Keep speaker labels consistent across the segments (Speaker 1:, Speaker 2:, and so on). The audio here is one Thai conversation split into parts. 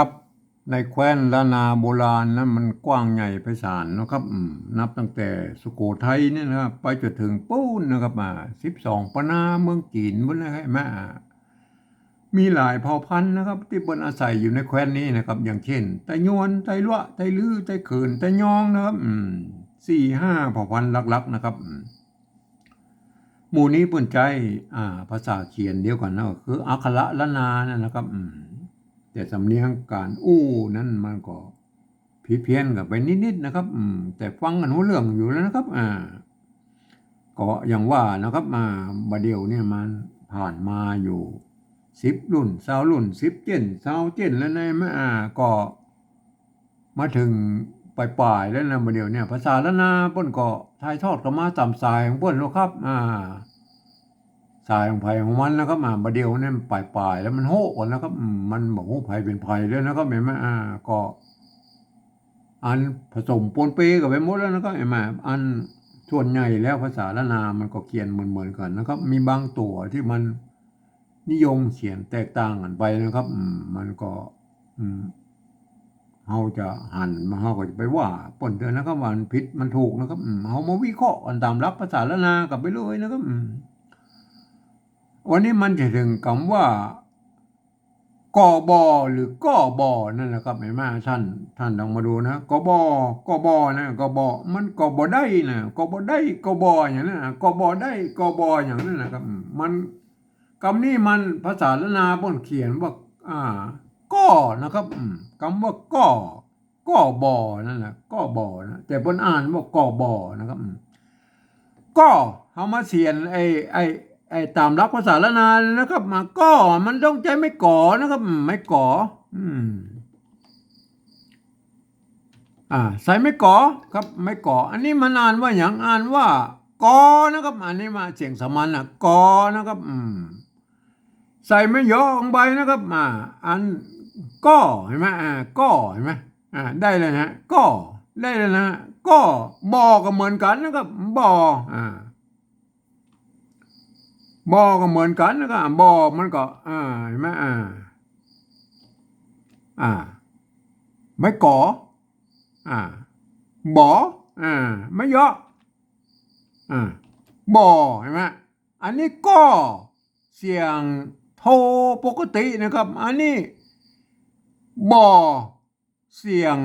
Speaker 1: ครับในแคว้นล้านนาโบราณนั้นมันกว้างใหญ่ไพศาลนะครับนับตั้งแต่สุโขทัยเนี่ยนะครับไปจนถึงปูนนะครับมาสิบสองปนาเมืองจีนบนนะครับแม่มีหลายเผ่าพันธุ์นะครับ ที่บนอาศัยอยู่ในแคว้นนี้นะครับ อย่างเช่นไตยวนไตลวะไตลือไตเขินไตยองนะครับสี่ห้าเผ่าพันธุ์หลักๆนะครับหมู่นี้ปิ่นใจอ่าภาษาเขียนเดียวกันนะคืออักขระละนานั่นะครับ แต่สำเนียงการอู้นั่นมันก็ผิดเพี้ยนกับไปนิดๆนะครับ อืม แต่ฟังกันรู้เรื่องอยู่แล้วนะครับ อ่า ก็อย่างว่านะครับ มาบาเดียวเนี่ยมันผ่านมาอยู่สิบรุ่นสาวรุ่นสิบเจนสาวเจนแล้วในมาอ่าก็มาถึงปลายๆแล้วนะบาเดียวเนี่ย ภาษาละนาป้นก็ถ่ายทอดกันมาตามสายของป้นแล้วครับ อ่า สายของไผของมันนะครับอ่าบาเดียวเนี่ยปลายๆแล้วมันโหก่อนนะครับมันบอกว่าไผเป็นไผแล้วนะครับเห็นไหมอ่าก็ อันผสมปนเปกันไปหมดแล้วนะครับเห็นไหมอันส่วนใหญ่แล้วภาษาละนามันก็เขียนเหมือนๆกันนะครับ มีบางตัวที่มันนิยมเขียนแตกต่างกันไปนะครับมันก็เฮาจะหันมาเฮาก็จะไปว่าปนเตือนนะครับว่ามันผิดมันถูกนะครับเฮามาวิเคราะห์กันตามหลักภาษาละนากันไปเลยนะครับ วันนี้มันจะถึงคำว่ากอบอหรือกอบอนั่นแหละครับเห็นไหมท่านท่านลองมาดูนะกอบอกอบอนะกอบอมันกอบอได้นะกอบอได้กอบออย่างนั้นนะกอบอได้กอบออย่างนั้นนะครับมันคำนี้มันภาษาละนาบนเขียนว่าอ่าก้อนะครับคำว่าก้อก้อบอนั่นแหละก้อบอนะแต่บนอ่านว่ากอบอนะครับก็เอามาเสียนไอไอ้ ไอ้ตามรักภาษาละนานนะครับ มาก็มันต้องใจไม่ก่อนะครับ ไม่ก่ออืมอ่าใส่ไม่ก่อครับไม่ก่อ อันนี้มันอ่านว่าอย่างอ่านว่ากอนะครับ อันนี้มาเสียงสมัญอะกอนะครับ อืม ใส่ไม่ย่อลงไปนะครับอ่าอันก็เห็นไหมอ่าก็เห็นไหมอ่าได้เลยนะก็ได้เลยนะก็บอก็เหมือนกันนะครับบออ่า บอก็เหมือนกันนะครับบอมันก็ อ่าเห็นไหมอ่า อ่า ไม่ก่ออ่าบออ่าไม่ย่ออ่าบอเห็นไหมอันนี้ก็เสียงโทรปกตินะครับ อันนี้บอเสียง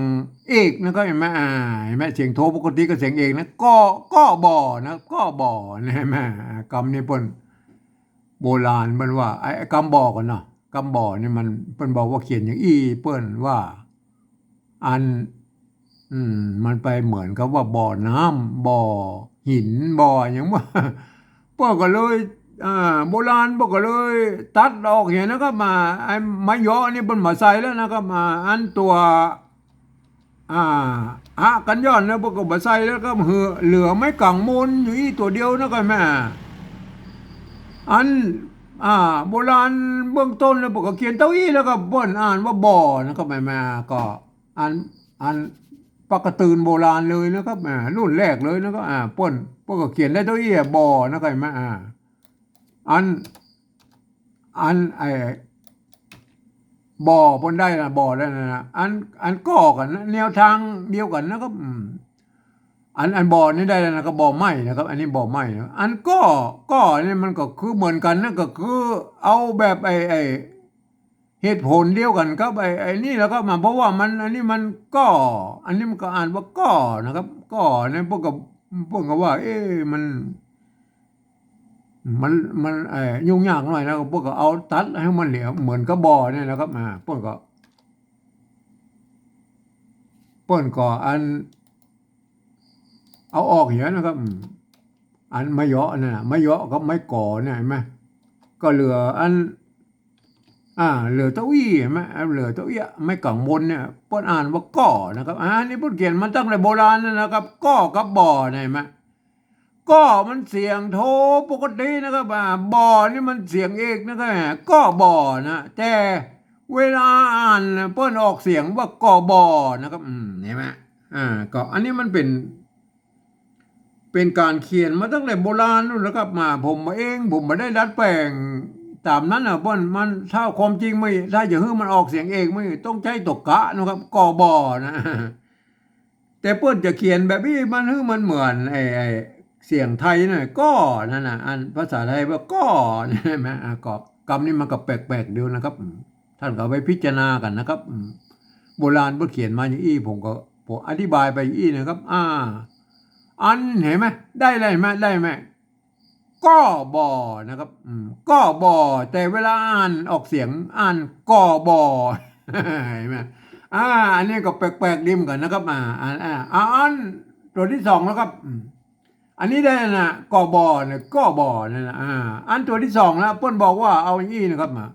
Speaker 1: เอกนะครับเห็นไหมอ่าเห็นไหมเสียงโทรปกติก็เสียงเอกนะก็ก็บอนะก็บอนะเห็นไหมคำนี้เปิ้น โบราณมันว่าไอ้คำบอกกันเนาะคำบอกนี่มันเปิ้นบอกว่าเขียนอย่างอีเปิ้นว่า อัน อืม มันไปเหมือนกับว่าบ่อน้ำบ่อหินบ่ออย่างว่าเปิ้นก็เลยอ่าโบราณบอกก็เลย ตัดออกเห็นนะครับมาไอ้ม้ยอนี่เป็นมาใส่แล้วนะครับมา อันตัว อ่าอะกันย้อนนะพวกก็มาใส่แล้วก็เหลือไม้กังมนอยู่อีตัวเดียวนะครับแม่ อันอ่าโบราณเบื้องต้นแล้วพวกเขียนเต้าอี้แล้วก็เปิ้นอ่านว่าบ่อนะครับแม่แม่ก็อันอันปกตื่นโบราณเลยนะครับแม่รุ่นแรกเลยนะครับอ่าป้นพวกก็เขียนได้เต้าอี้บ่อนะครับแม่อ่าอันอันไอ้บ่อบนได้นะบ่อได้นะอันอันก็กันนะแนวทางเดียวกันนะครับ อันอันบ่อนี่ได้แล้วนะครับบ่อไม้นะครับ อันนี้บ่อไม้นะอันก็ก็นี่มันก็คือเหมือนกันนะก็คือเอาแบบไอ้ไอ้เหตุผลเดียวกันครับไอ้ไอ้นี่แล้วก็มาเพราะว่ามันอันนี้มันก็ อันนี้มันก็อ่านว่าก็นะครับ ก็เนี่ยพวกกับพวกกับว่า เอ๊ะมันมันมันเอ่อยุ่งยากหน่อยนะพวกก็เอาตัดให้มันเหลวเหมือนกระบอกเนี่ยนะครับอ่าพวกก็เปิ้นก็อัน เอาออกอย่างนะครับ อันไม่เยาะน่ะไม่เยาะก็ไม่ก่อเนี่ยเห็นไหมก็เหลืออัน อ่า เหลือเต้าอี้เห็นไหมเหลือเต้าอี้ไม่กังบนเนี่ยเปิ้นอ่านว่าก่อนะครับอ่านี่เปิ้นเขียนมาตั้งแต่โบราณนะครับก่อกับบ่อเนี่ยเห็นไหมก็มันเสียงโทปกตินะครับบ่อนี่มันเสียงเอกนะครับก็บ่อนะแต่เวลาอ่านเปิ้นออกเสียงว่าก็บ่อนะครับอืมเห็นไหมอ่าก็อันนี้มันเป็น เป็นการเขียนมาตั้งแต่โบราณนู่นแล้วครับมาผมเอง ผมไม่ได้ดัดแปลงตามนั้นอะเปิ้นมันถ้าความจริงไม่ถ้าจะให้มันออกเสียงเองไม่ต้องใช้ตกกะนะครับกอบอนะแต่เปิ้นจะเขียนแบบนี้มันให้มันเหมือนไอ้ไอ้เสียงไทยน่ะก็นั่นน่ะอันภาษาไทยว่าก็ใช่ไหมอะก็กรรมนี่มันก็แปลกๆเดียวนะครับ ท่านก็ไปพิจารณากันนะครับ โบราณเพิ่นเขียนมาอย่างอี้ผมก็ผมอธิบายไปอย่างอี้นะครับ อ่า อันเห็นไหมได้เลยไหมได้ไหมก็บอนะครับก็บอแต่เวลาอ่านออกเสียงอ่านก็บอเห็นไหมอ่าอันนี้ก็แปลกๆดิมอนกันนะครับอ่าอ่าอ่าอันตัวที่สองแล้วครับอันนี้ได้นะกอบอเนี่ยก็บอเนี่ยนะอ่าอันตัวที่สองแล้วเปิ้นบอกว่าเอาอย่างนี้นะครับมา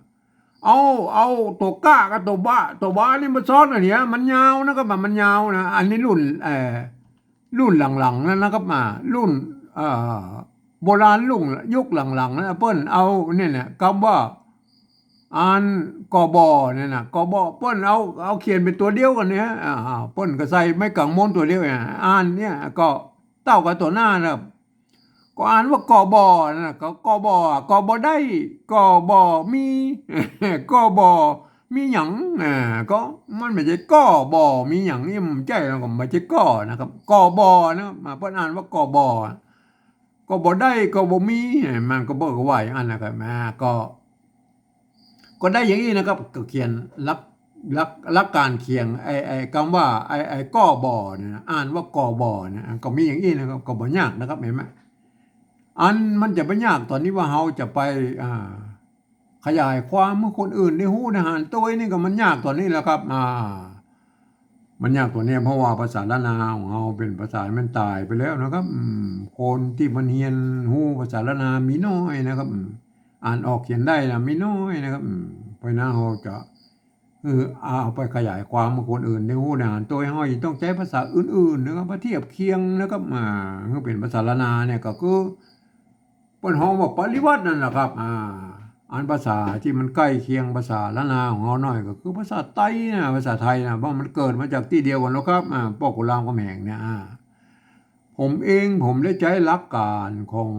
Speaker 1: เอาเอาตัวก้ากับตัวบ้าตัวบ้านี่มาซ้อนกันเนี่ยมันยาวนะครับมันยาวนะอันนี้รุ่นเอ่อ รุ่นหลังๆนั่นนะครับมารุ่นโบราณรุ่งยุคหลังๆนะเปิ้นเอาเนี่ยเนี่ยคำว่าอ่านกอบอเนี่ยนะกอบอเปิ้นเอาเอาเขียนเป็นตัวเดียวกันเนี่ยอ่าเปิ้นก็ใส่ไม่กังมนตัวเดียวเนี่ยอ่านเนี่ยก็เต้ากับตัวหน้านะครับก็อ่านว่ากอบอนะก็กอบอกอบอได้กอบอมีกอบอ มีหยังอ่าก็มันไม่ใช่ก้อบอมีหยังนี่มันใจแล้วก็ไม่ใช่ก้อนะครับกอบอนะมาเพิ่อนอ่านว่ากอบอกอบ่ได้กอบ่มีมันก็บ่ก็ว่าอย่างนั้นนะครับมาก็ ก็ได้อย่างนี้นะครับก็เขียนลักลักลักการเขียนไอไอคำว่าไอไอ้กอบอเนี่ยนะอ่านว่ากอบอเนี่ยก็มีอย่างนี้นะครับก็บ่ยากนะครับเห็นไหมอันมันจะบ่ยากตอนนี้ว่าเฮาจะไปอ่า ขยายความเมื่อคนอื่นได้ฮู้นะฮะตัวนี้ก็มันยากตอนนี้แหล้วครับ อ่า มันยากตัวนี้เพราะว่าภาษาละนาของเราเป็นภาษามันตายไปแล้วนะครับคนที่มันเรียนฮู้ภาษาละนามีน้อยนะครับ อ่านออกเขียนได้นะมีน้อยนะครับอืมเพราะนั้นเราจะเออเอาไปขยายความเมื่อคนอื่นได้ฮู้นะฮะตัวเฮาต้องใช้ภาษาอื่นๆนะครับมาเทียบเคียงนะครับอ่าก็เป็นภาษาละนาเนี่ยก็คือเปิ้นฮ้องว่าปริวัตินั่นแหละครับ อ่า อันภาษาที่มันใกล้เคียงภาษาละนาของเราหน่อยก็คือภาษาไต้นะภาษาไทยนะเพราะมันเกิดมาจากที่เดียวกันแล้วครับอ่าปอกกุลามกำแหงเนี่ยอ่าผมเองผมได้ใช้หลักการของ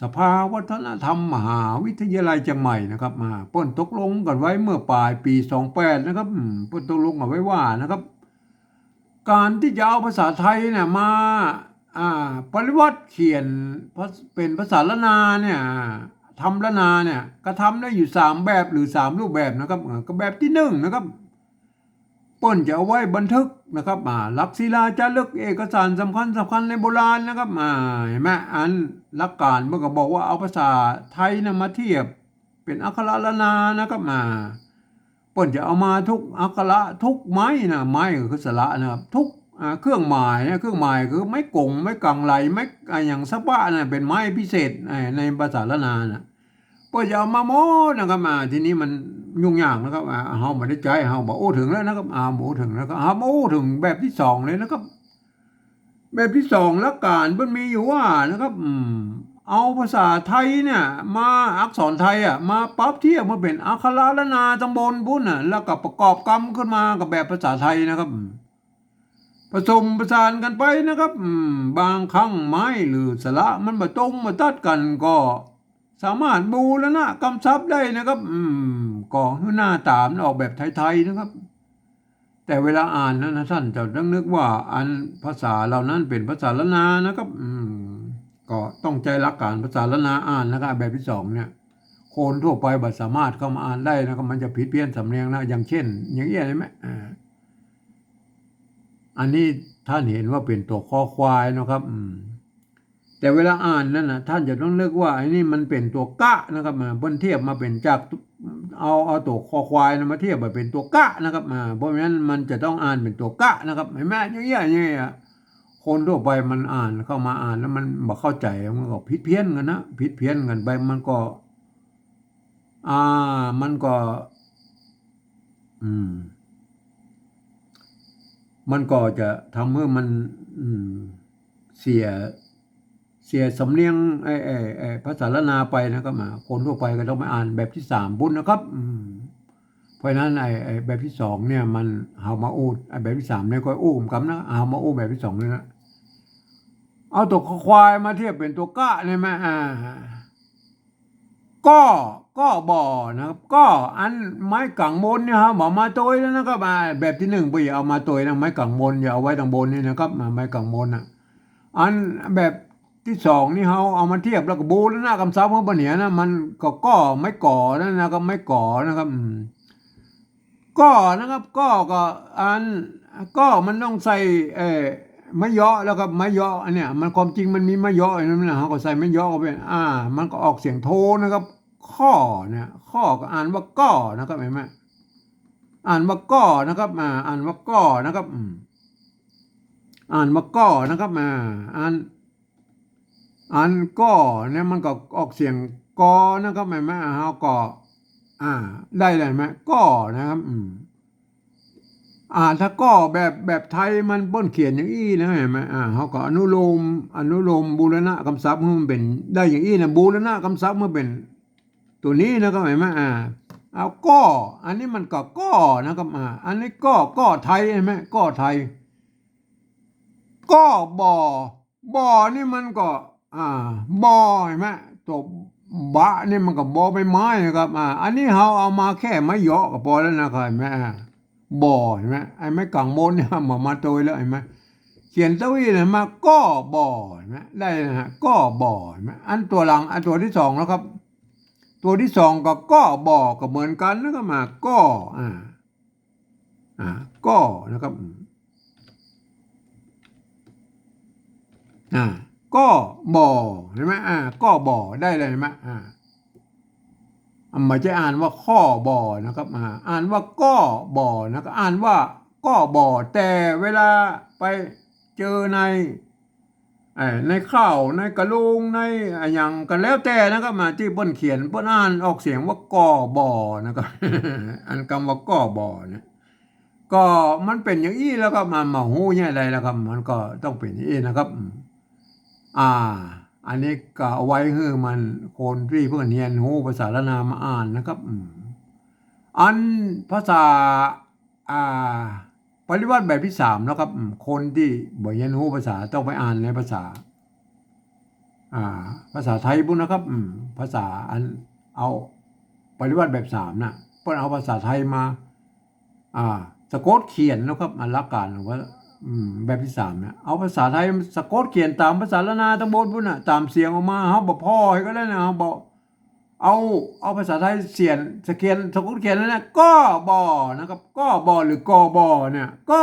Speaker 1: สภาวัฒนธรรมมหาวิทยาลัยเชียงใหม่นะครับมาป้นตกลงกันไว้เมื่อปลายปี 28 นะครับป้นตกลงกันไว้ว่านะครับ การที่จะเอาภาษาไทยเนี่ยมาอ่าปริวัติเขียนเป็นภาษาละนาเนี่ย ทำละนาเนี่ยก็ทำได้อยู่สามแบบหรือสามรูปแบบนะครับก็แบบที่หนึ่งนะครับป้นจะเอาไว้บันทึกนะครับอ่าลักศิลาจารึกเอกสารสำคัญสำคัญในโบราณนะครับอ่าเห็นไหมอันหลักการมันก็บอกว่าเอาภาษาไทยนะมาเทียบเป็นอักขระละนานะครับอ่าป้นจะเอามาทุกอักขระทุกไม้นะไม้ก็คือสระนะครับทุกเครื่องหมายเครื่องหมายคือไม้กงไม้กังไหลไม้อ่อย่างสะบะนะเป็นไม้พิเศษในภาษาละนานะ เปิ้นจะเอามาหมดนะครับอ่าทีนี้มันยุ่งยากนะครับอ่าเฮาบ่ได้ใจเฮาบ่โอ้ถึงแล้วนะครับอ่าบ่ถึงแล้วก็อ่าโอ้ถึงแบบที่สองเลยนะครับ แบบที่สองลัการมันมีอยู่ว่านะครับอืมเอาภาษาไทยเนี่ยมาอักษรไทยอะมาปรับเทียบมาเป็นอักขระละนาตำบลพุ่นน่ะแล้วก็ประกอบกรรมขึ้นมากับแบบภาษาไทยนะครับผสมประสานกันไปนะครับบางครั้งไม้หรือสระมันมาตรงมาตัดกันก็ สามารถบูรณะกำชับได้นะครับ อืมก็ให้หน้าตามออกแบบไทย ๆ นะครับ แต่เวลาอ่านนั้นนะท่านจะต้องนึกว่า อันภาษาเหล่านั้นเป็นภาษาละนานะครับ อืมก็ต้องใจรักการภาษาละนาอ่านนะครับแบบที่สองเนี่ย คนทั่วไปบัดสามารถเข้ามาอ่านได้นะครับ มันจะผิดเพี้ยนสำเนียงนะอย่างเช่น อย่างเงี้ยใช่ไหมอ่าอันนี้ท่านเห็นว่าเป็นตัวคอควายนะครับ อืม แต่เวลาอ่านนั่นนะท่านจะต้องเลือกว่าไอ้นี่มันเป็นตัวกะนะครับมาเพิ่นเทียบมาเป็นจากเอาเอาตัวคอควายนะมาเทียบมาเป็นตัวกะนะครับมาเพราะฉะนั้นมันจะต้องอ่านเป็นตัวกะนะครับเห็นไหมอย่างเยอย่างเงี้ยคนทั่วไปมันอ่านเข้ามาอ่านแล้วมันบ่เข้าใจมันก็ผิดเพี้ยนกันนะผิดเพี้ยนกันไปมันก็ อ่ามันก็ อืม มันก็จะทำให้มัน อืม เสีย เสียสำเนียงไอ้ไอ้ไอ้ภาษาละนาไปนะครับมาคนทั่วไปก็ต้องมาอ่านแบบที่สามบุญนะครับเพราะฉะนั้นไอ้ไอ้แบบที่สองเนี่ยมันเฮามาอูดไอ้แบบที่สามเนี่ยก็อู้มกันนะเฮามาอู้แบบที่สองเลยนะเอาตัวควายมาเทียบเป็นตัวกะเนี่ยไหมอ่าก็ก็บ่อนะครับ ก็อันไม้กังบนเนี่ยครับหมอมาโตยแล้วนะครับแบบที่หนึ่งไปอย่าเอามาโตยนะไม้กังบนอย่าเอาไว้ตางบนนี่นะครับอ่าไม้กังบนอะอันแบบ ที่สองนี่เขาเอามาเทียบแล้วก็บูแล้วหน้ากำซับของปะเหนียนะมันก็ก็ไม่ก่อนะนะครับไม่ก่อนะครับก็นะครับก็ก็อันก็มันต้องใส่เออไม่เยาะแล้วก็ไม่เยาะอันเนี้ยมันความจริงมันมีไม่เยาะอันนั้นนะเขาก็ใส่ไม่เยาะเข้าไปอ่า มันก็ออกเสียงโทนะครับ ข้อเนี่ยข้อก็อ่านว่าก้อนะครับเห็นไหมอ่านว่าก้อนะครับมาอ่านว่าก้อนะครับอ่านว่าก้อนะครับมาอ่าน อ่านก้อเนี่ยมันก็ออกเสียงกอนะครับเห็นไหมเฮาก็อ่า ได้เลยไหมก้อนะครับอืมอ่าถ้าก้อแบบแบบไทยมันเป้นเขียนอย่างอี้นะเห็นไหมอ่าเขาก็อนุโลมอนุโลมบูรณะคำศัพท์มันเป็นได้อย่างอี้นะบูรณะคำศัพท์มันเป็น ตัวนี้นะครับเห็นไหมอ่าเอาก้ออันนี้มันก็ก้อนะครับอ่าอันนี้ก้อก้อไทยเห็นไหมก้อไทย ก็บ่อบ่อนี่มันก็ อ่าบอเห็นไหมตัวบะนี่มันก็บ่อใบไม้นะครับอ่าอันนี้เราเอามาแค่ไม้เยาะก็พอแล้วนะครับเห็นไหมอ่าบ่อเห็นไหมไอ้ไม้กังมนเนี่ยมามาโตยแล้วเห็นไหมเขียนต้าอี้เนี่ยมาก็บอเห็นไหมได้นะฮะก็บอเห็นไหมอันตัวหลังอันตัวที่สองแล้วครับ ตัวที่สองก็ก็บอก็เหมือนกันนะครับมาก็อ่าอ่าก็นะครับอ่า ก็บ่อเห็นไหมอ่า ก็บ่อได้เลยไหมอ่าอ่าไม่ใช่อ่านว่าข้อบ่อนะครับอ่าอ่านว่าก็บ่อนะครับอ่านว่าก็บ่อแต่เวลาไปเจอในในข้าวในกระลุงในอย่างกันแล้วแต่นะครับมาที่เปิ้นเขียนเปิ้นอ่านออกเสียงว่าก่อบ่อนะครับอันคำว่าก่อบ่อเนี่ยก็มันเป็นอย่างนี้แล้วก็มามาหูเนี่ยอะไรแล้วครับมันก็ต้องเป็นอย่างนี้นะครับ อ่า อันนี้ก็เอาไว้คือมันคนที่เพื่อนเรียนหูภาษาละนามาอ่านนะครับอันภาษาอ่าปริวัติแบบที่สามนะครับ คนที่บ่เรียนหูภาษาต้องไปอ่านในภาษาอ่าภาษาไทยบุนะครับอืมภาษาอันเอาปริวัติแบบสามนะเพื่อนเอาภาษาไทยมา อ่าสะกดเขียนนะครับอันละการว่าอืม แบบที่สามเนี่ยเอาภาษาไทยสะกดเขียนตามภาษาละนาตะบนพุ่นน่ะตามเสียงออกมาเฮาบ่พ่อให้ก็ได้นะเฮาบ่เอาเอาภาษาไทยเสียนสะเขียนสะกดเขียนนั่นน่ะก็บ่นะครับก็บ่หรือกอบ่เนี่ยก็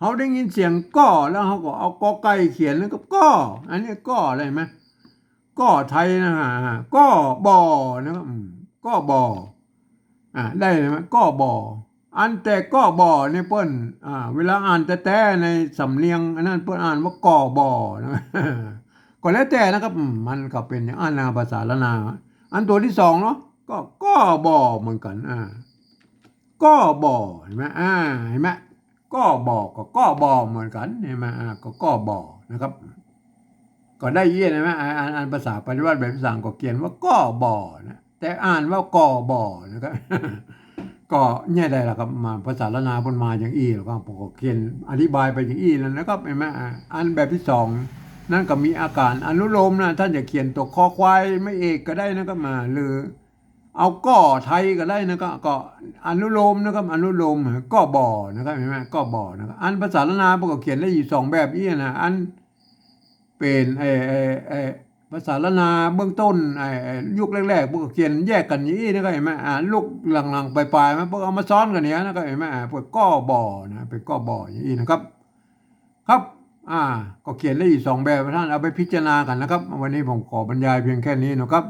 Speaker 1: เฮาได้ยินเสียงก็แล้วเฮาก็เอากอไก่เขียนแล้วก็ก็อันนี้ก็อะไรไหมก็ไทยนะฮะก็บ่นะครับก็บ่อ่าได้ไหมก็บ่ อันแต่ก็บ่อเนี่ยเปิ้นอ่าเวลาอ่านแต่แต่ในสำเนียงอันนั้นเปิ้นอ่านว่าก่อบ่อนะก็แล้วแต่นะครับมันก็เป็นอย่างอ่านนาภาษาละนา อันตัวที่สองเนาะก็ก็บ่อเหมือนกันอ่าก็บ่อเห็นไหมอ่าเห็นไหมก็บ่อก็ก็บ่อเหมือนกันเห็นไหมอ่าก็ก็บ่อนะครับ ก็ได้เยี่ยนใช่ไหมอ่านอ่านานภาษาปฏิวัติแบบภาษาก็เขียนว่าก็บ่อนะแต่อ่านว่าก่อบ่อนะครับ ก็เนี่ยได้ละครับมาภาษาละนาบนมาอย่างอี้แล้วก็ผมก็เขียนอธิบายไปอย่างอี้แล้วนะครับเห็นไหมอะอันแบบที่สองนั่นก็มีอาการอนุโลมนะท่านจะเขียนตัวคอควายไม่เอกก็ได้นะครับมาหรือ เอาก่อไทยก็ได้นะครับก็อนุโลมนะครับอนุโลมก็บ่อนะครับเห็นไหมก็บ่อนะครับอันภาษาละนาผมก็เขียนได้อยู่สองแบบนี้นะอันเป็นไอ้ไอ้ไอ้ ภาษาละนาเบื้องต้นไอ้ยุคแรกๆพวกก็เขียนแยกกันอย่างนี้นะครับเห็นไหมอ่าลูกหลังๆปลายๆมันพวกเอามาซ้อนกันเนี้ยนะครับเห็นไหมอ่าพวกก้อบ่อนะเป็นก้อบ่ออย่างนี้นะครับ ครับ อ่า ก็เขียนได้อีกสองแบบท่านเอาไปพิจารณากันนะครับ วันนี้ผมขอบรรยายเพียงแค่นี้นะครับ